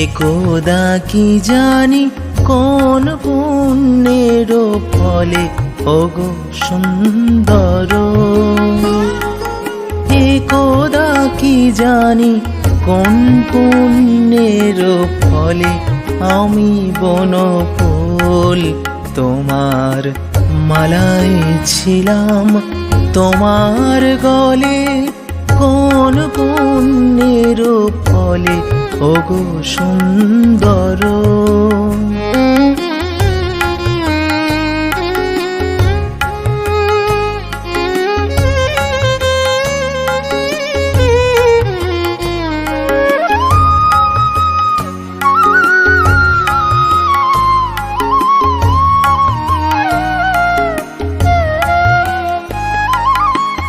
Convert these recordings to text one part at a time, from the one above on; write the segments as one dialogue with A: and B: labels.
A: একদা কি জানি কোন পুণ্যের ফলে, ওগো সুন্দর। একদা কি জানি কোন পুণ্যের ফলে, আমি বন ফুল তোমার মালায় ছিলাম। তোমার গলে কোন পুণ্যের ফলে ওগো সুন্দর।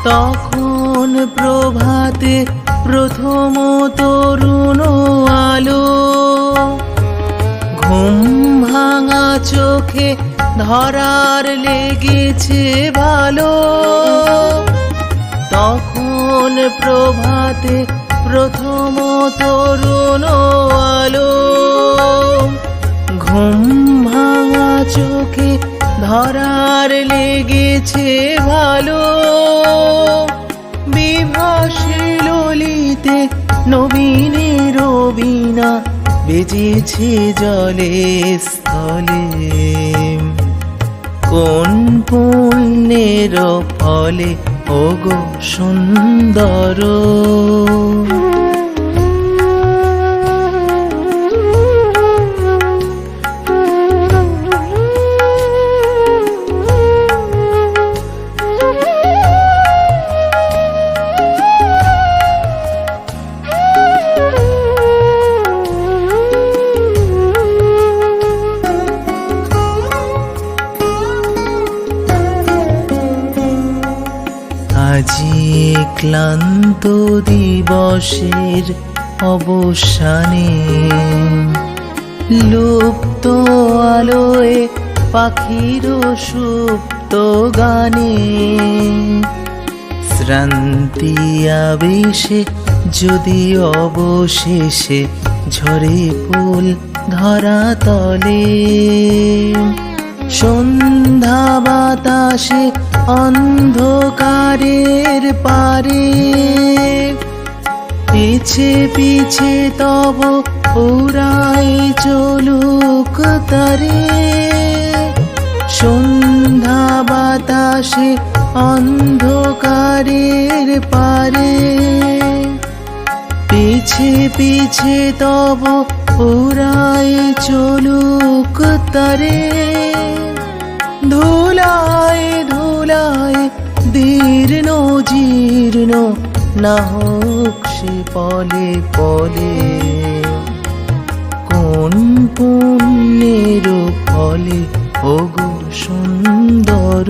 A: তখন প্রভাতে প্রথম তরুণ আলো। ঘুম ভাঙা চোখে ধরার লেগেছে ভালো। তখন প্রভাতে প্রথম তরুণ আলো। ঘুম ভাঙা চোখে ধরার লেগেছে ভালো। বিভাসে ললিতে নবীনে রবিনা বেজেছে জলে স্থলে। কোন পুণ্যের ফলে ওগো সুন্দর। আজি ক্লান্ত দিবসের অবসানে। লুপ্ত আলোয় পাখির সুপ্ত গানে। শ্রান্তি আবেশে যদি অবশেষে ঝরে ফুল ধরা তলে। সন্ধ্যা বাতাসে অন্ধকারের পারে। পিছে পিছে তব উড়াই চলুক তারে। সন্ধ্যা বাতাসে অন্ধকারের পারে। পিছে পিছে তব উড়াই চলুক তারে। না হোক সে পলে পলে। কোন পুণ্যের ফলে ওগো সুন্দর।